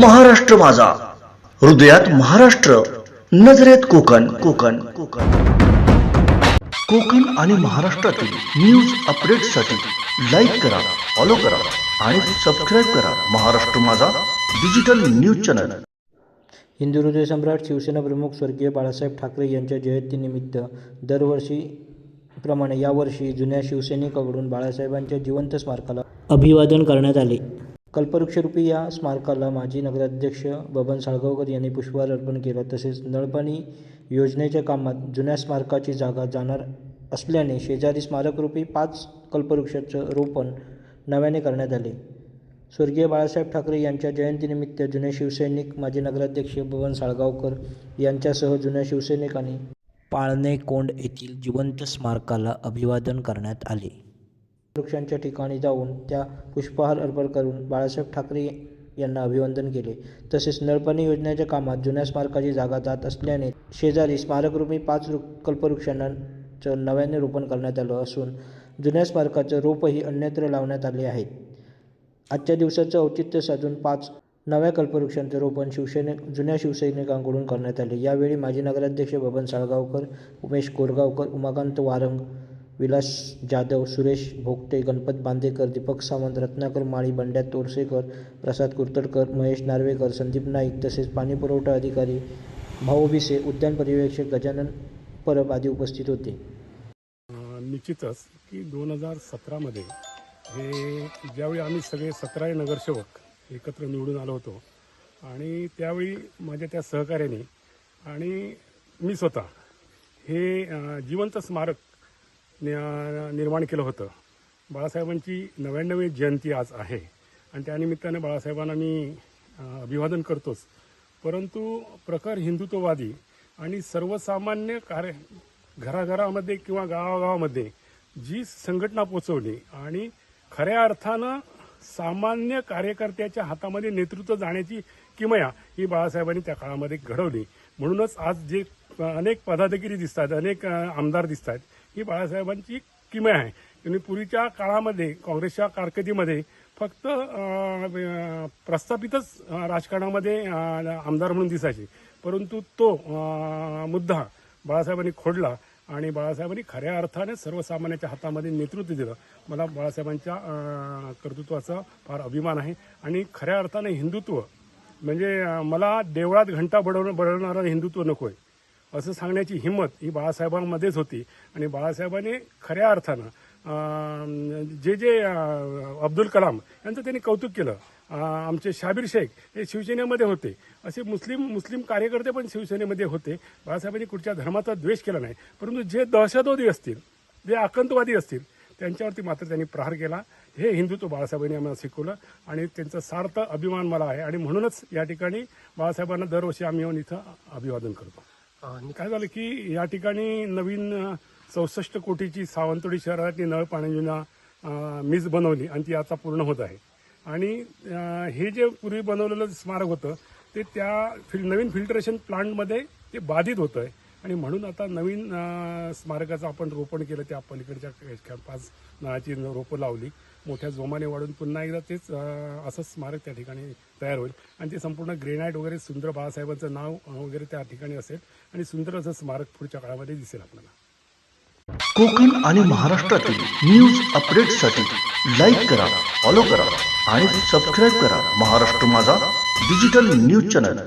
महाराष्ट्र माझा. हृदयात महाराष्ट्र नजरेत कोकण. कोकण कोकण. कोकण आणि महाराष्ट्रातील न्यूज अपडेटसाठी लाईक करा फॉलो करा आणि सबस्क्राईब करा महाराष्ट्र माझा डिजिटल न्यूज चॅनल हिंदू हृदय सम्राट शिवसेना प्रमुख स्वर्गीय बाळासाहेब ठाकरे यांच्या जयंतीनिमित्त दरवर्षी प्रमाणे यावर्षी जुन्या शिवसैनिकाकडून बाळासाहेबांच्या जिवंत स्मारकाला अभिवादन करण्यात आले. कल्पवृक्षरूपी या स्मारकाला माजी नगराध्यक्ष बबन साळगावकर यांनी पुष्पहार अर्पण केला. तसेच नळपाणी योजनेच्या कामात जुन्या स्मारकाची जागा जाणार असल्याने शेजारी स्मारकरूपी पाच कल्पवृक्षाचं रोपण नव्याने करण्यात आले. स्वर्गीय बाळासाहेब ठाकरे यांच्या जयंतीनिमित्त जुने शिवसैनिक माजी नगराध्यक्ष बबन साळगावकर यांच्यासह जुन्या शिवसैनिकांनी पाळणे कोंड येथील जिवंत स्मारकाला अभिवादन करण्यात आले. वृक्षांच्या ठिकाणी जाऊन त्या पुष्पहार अर्पण करून बाळासाहेब ठाकरे यांना अभिवंदन केले. तसेच नळपाणी योजनेच्या कामात जुन्या स्मारकाची जागा जात असल्याने शेजारी स्मारकरूपी पाच कल्पवृक्षांचं नव्याने रोपण करण्यात आलं असून जुन्या स्मारकाचं रोपही अन्यत्र लावण्यात आले आहेत. आजच्या दिवसाचं औचित्य साधून पाच नव्या कल्पवृक्षांचे रोपण शिवसेने जुन्या शिवसैनिकांकडून करण्यात आले. यावेळी माजी नगराध्यक्ष बबन साळगावकर उमेश कोरगावकर उमाकांत वारंग विलास जाधव सुरेश भोगटे गणपत बांदेकर दीपक सावंत रत्नाकर माळी बंड्या तोरसेकर प्रसाद कुर्तडकर महेश नार्वेकर संदीप नाईक तसेच पाणीपुरवठा अधिकारी भाऊ भिसे उद्यान पर्यवेक्षक गजानन परब आदी उपस्थित होते. निश्चितच की दोन हजार सतरामध्ये हे ज्यावेळी आम्ही सगळे सतराही नगरसेवक एकत्र निवडून आलो होतो आणि त्यावेळी माझ्या त्या सहकार्याने आणि मी स्वतः हे जिवंत स्मारक निर्माण केलं होतं. बाळासाहेबांची नव्याण्णवी जयंती आज आहे. आणि त्यानिमित्ताने बाळासाहेबांना मी अभिवादन करतोच. परंतु प्रखर हिंदुत्ववादी आणि सर्वसामान्य कार्य घराघरामध्ये किंवा गावागावामध्ये जी संघटना पोचवली आणि खऱ्या अर्थानं सामान्य कार्यकर्त्याच्या हातामध्ये नेतृत्व जाण्याची किमया ही बाळासाहेबांनी त्या काळामध्ये घडवली. म्हणूनच आज जे अनेक पदाधिकारी दिसतात अनेक आमदार दिसतात ही बाळासाहेबांची किमया आहे. आणि पूर्वीच्या काळामध्ये काँग्रेसच्या कारकिर्दीमध्ये फक्त प्रस्थापितच राजकारणामध्ये आमदार म्हणून दिसायचे. परंतु तो मुद्दा बाळासाहेबांनी खोडला आणि बाळासाहेबांनी खऱ्या अर्थाने सर्वसामान्याच्या हातामध्ये नेतृत्व दिलं. मला बाळासाहेबांच्या कर्तृत्वाचा फार अभिमान आहे. आणि खऱ्या अर्थाने हिंदुत्व म्हणजे मला देवळात घंटा बडवणं बडवणारं हिंदुत्व नको आहे असं सांगण्याची हिंमत ही बाळासाहेबांमध्येच होती. आणि बाळासाहेबांनी खऱ्या अर्थानं जे जे अब्दुल कलाम यांचं त्यांनी कौतुक केलं. आमचे शाबीर शेख हे शिवसेनेमध्ये होते. असे मुस्लिम मुस्लिम कार्यकर्ते पण शिवसेनेमध्ये होते. बाळासाहेबांनी कुठच्या धर्माचा द्वेष केला नाही. परंतु जे दहशतवादी असतील जे आकंतवादी असतील त्यांच्यावरती मात्र त्यांनी प्रहार केला. हे हिंदुत्व बाळासाहेबांनी आम्हाला शिकवलं. आणि त्यांचा सार्थ अभिमान मला आहे. आणि म्हणूनच या ठिकाणी बाळासाहेबांना दरवर्षी आम्ही येऊन इथं अभिवादन करतो. आणि काय झालं की या ठिकाणी नवीन चौसष्ट कोटीची सावंतवाडी शहरातली नळ पाणी योजना मीज बनवली आणि ती आता पूर्ण होत आहे. आणि हे जे पूर्वी बनवलेलं स्मारक होतं ते त्या फिल नवीन फिल्टरेशन प्लांटमध्ये ते बाधित होतं आहे आणि म्हणून आता नवीन स्मारकाचं आपण रोपण केलं त्या पलीकडच्या क- पाच नळाची रोपं लावली. मोठ्या जोमाने वाढून पुन्हा एकदा तेच असं असंच स्मारक त्या ठिकाणी तयार होईल. आणि ते संपूर्ण ग्रेनाईट वगैरे सुंदर बाळासाहेबांचं नाव वगैरे त्या ठिकाणी असेल. आणि सुंदर असं स्मारक पुढच्या काळामध्ये दिसेल आपल्याला. कोकण आणि महाराष्ट्रातील न्यूज अपडेटसाठी लाईक करा फॉलो करा आणि सबस्क्राईब करा महाराष्ट्र माझा डिजिटल न्यूज चॅनल